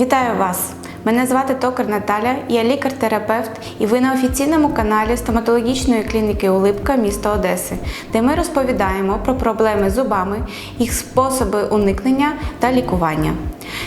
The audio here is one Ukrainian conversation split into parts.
Вітаю вас! Мене звати Токар Наталя, я лікар-терапевт, і ви на офіційному каналі стоматологічної клініки Улипка міста Одеси, де ми розповідаємо про проблеми з зубами, їх способи уникнення та лікування.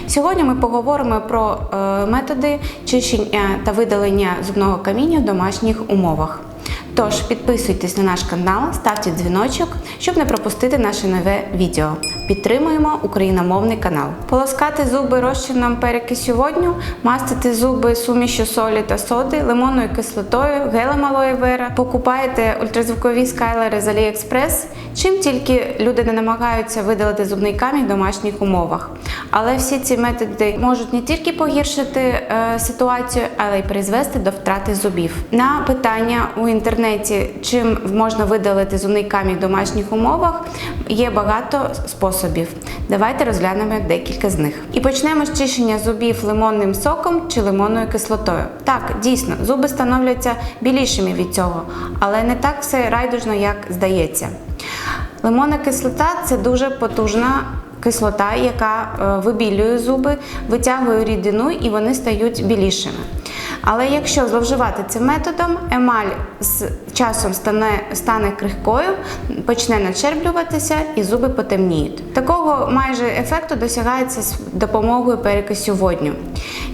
Сьогодні ми поговоримо про е, методи чищення та видалення зубного каміння в домашніх умовах. Тож підписуйтесь на наш канал, ставте дзвіночок, щоб не пропустити наше нове відео. Підтримуємо україномовний канал. Полоскати зуби розчином перекисю водню, мастити зуби сумішю солі та соди, лимонною кислотою, гелем алоє вера. Покупаєте ультразвукові скайлери з AliExpress, чим тільки люди не намагаються видалити зубний камінь в домашніх умовах. Але всі ці методи можуть не тільки погіршити е, ситуацію, але й призвести до втрати зубів. На питання у інтернеті, чим можна видалити зубний камінь в домашніх умовах, є багато способів. Давайте розглянемо декілька з них. І почнемо з чищення зубів лимонним соком чи лимонною кислотою. Так, дійсно, зуби становляться білішими від цього, але не так все райдужно, як здається. Лимонна кислота це дуже потужна кислота, яка е, вибілює зуби, витягує рідину і вони стають білішими. Але якщо зловживати цим методом, емаль з часом стане, стане крихкою, почне начерблюватися і зуби потемніють. Такого майже ефекту досягається з допомогою перекисю водню.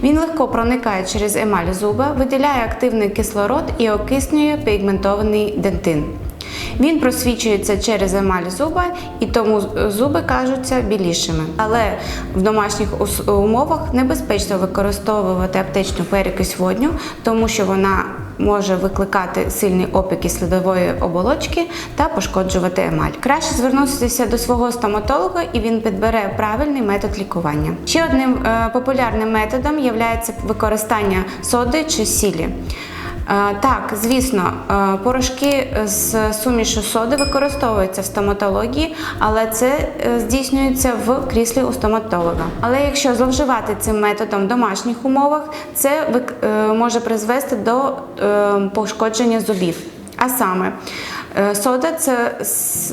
Він легко проникає через емаль зуба, виділяє активний кислород і окиснює пігментований дентин. Він просвічується через емаль зуба, і тому зуби кажуться білішими. Але в домашніх умовах небезпечно використовувати аптечну перекись водню, тому що вона може викликати сильний опіки слідової оболочки та пошкоджувати емаль. Краще звернутися до свого стоматолога, і він підбере правильний метод лікування. Ще одним е, популярним методом є використання соди чи сілі. Е, Так, звісно, е, порошки з сумішу соди використовуються в стоматології, але це е, здійснюється в кріслі у стоматолога. Але якщо зловживати цим методом в домашніх умовах, це може призвести до пошкодження зубів. А саме, сода це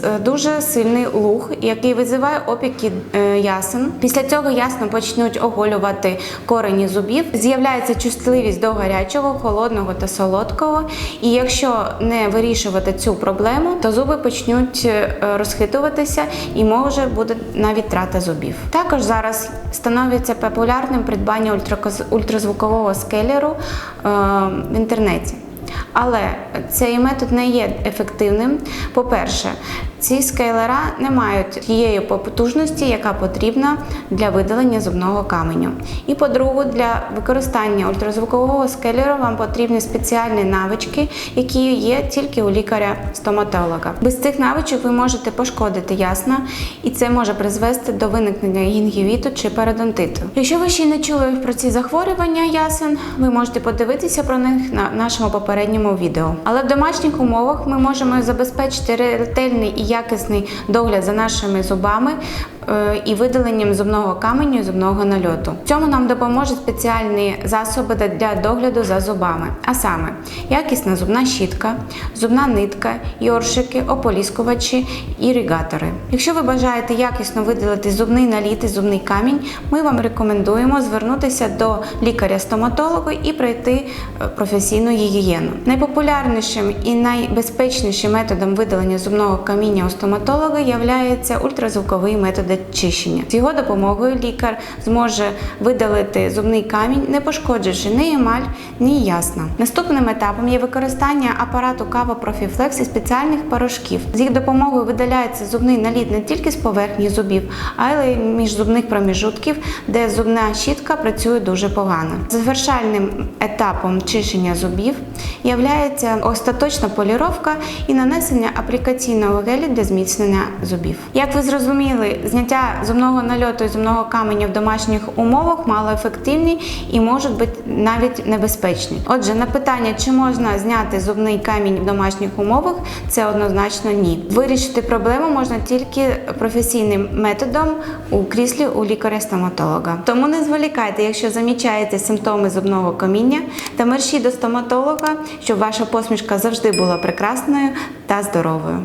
е, дуже сильний луг, який визиває опіки е, ясен. Після цього ясно почнуть оголювати корені зубів. З'являється чутливість до гарячого, холодного та солодкого. І якщо не вирішувати цю проблему, то зуби почнуть е, розхитуватися і може бути навіть трата зубів. Також зараз становиться популярним придбання ультразвукового скелеру е, в інтернеті. Але цей метод не є ефективним. По-перше, ці скейлера не мають тієї потужності, яка потрібна для видалення зубного каменю. І по-друге, для використання ультразвукового скелера вам потрібні спеціальні навички, які є тільки у лікаря-стоматолога. Без цих навичок ви можете пошкодити ясна, і це може призвести до виникнення гінгівіту чи пародонтиту. Якщо ви ще не чули про ці захворювання ясен, ви можете подивитися про них на нашому попередньому відео. Але в домашніх умовах ми можемо забезпечити ретельний і якісний догляд за нашими зубами і видаленням зубного каменю і зубного нальоту. Цьому нам допоможуть спеціальні засоби для догляду за зубами, а саме якісна зубна щітка, зубна нитка, йоршики, ополіскувачі, іригатори. Якщо ви бажаєте якісно видалити зубний наліт і зубний камінь, ми вам рекомендуємо звернутися до лікаря-стоматолога і пройти е, професійну гігієну. Найпопулярнішим і найбезпечнішим методом видалення зубного каміння у стоматолога є ультразвуковий метод чищення. З його допомогою лікар зможе видалити зубний камінь, не пошкодживши ні емаль, ні ясна. Наступним етапом є використання апарату Кава Профіфлекс і спеціальних порошків. З їх допомогою видаляється зубний наліт не тільки з поверхні зубів, але й між зубних проміжутків, де зубна щітка працює дуже погано. Завершальним етапом чищення зубів є остаточна поліровка і нанесення аплікаційного гелю для зміцнення зубів. Як ви зрозуміли, зняття зубного нальоту і зубного каменя в домашніх умовах малоефективні і можуть бути навіть небезпечні. Отже, на питання, чи можна зняти зубний камінь в домашніх умовах, це однозначно ні. Вирішити проблему можна тільки професійним методом у кріслі у лікаря-стоматолога. Тому не зволікайте, якщо замічаєте симптоми зубного каміння, та мерщій до стоматолога, щоб ваша посмішка завжди була прекрасною та здоровою.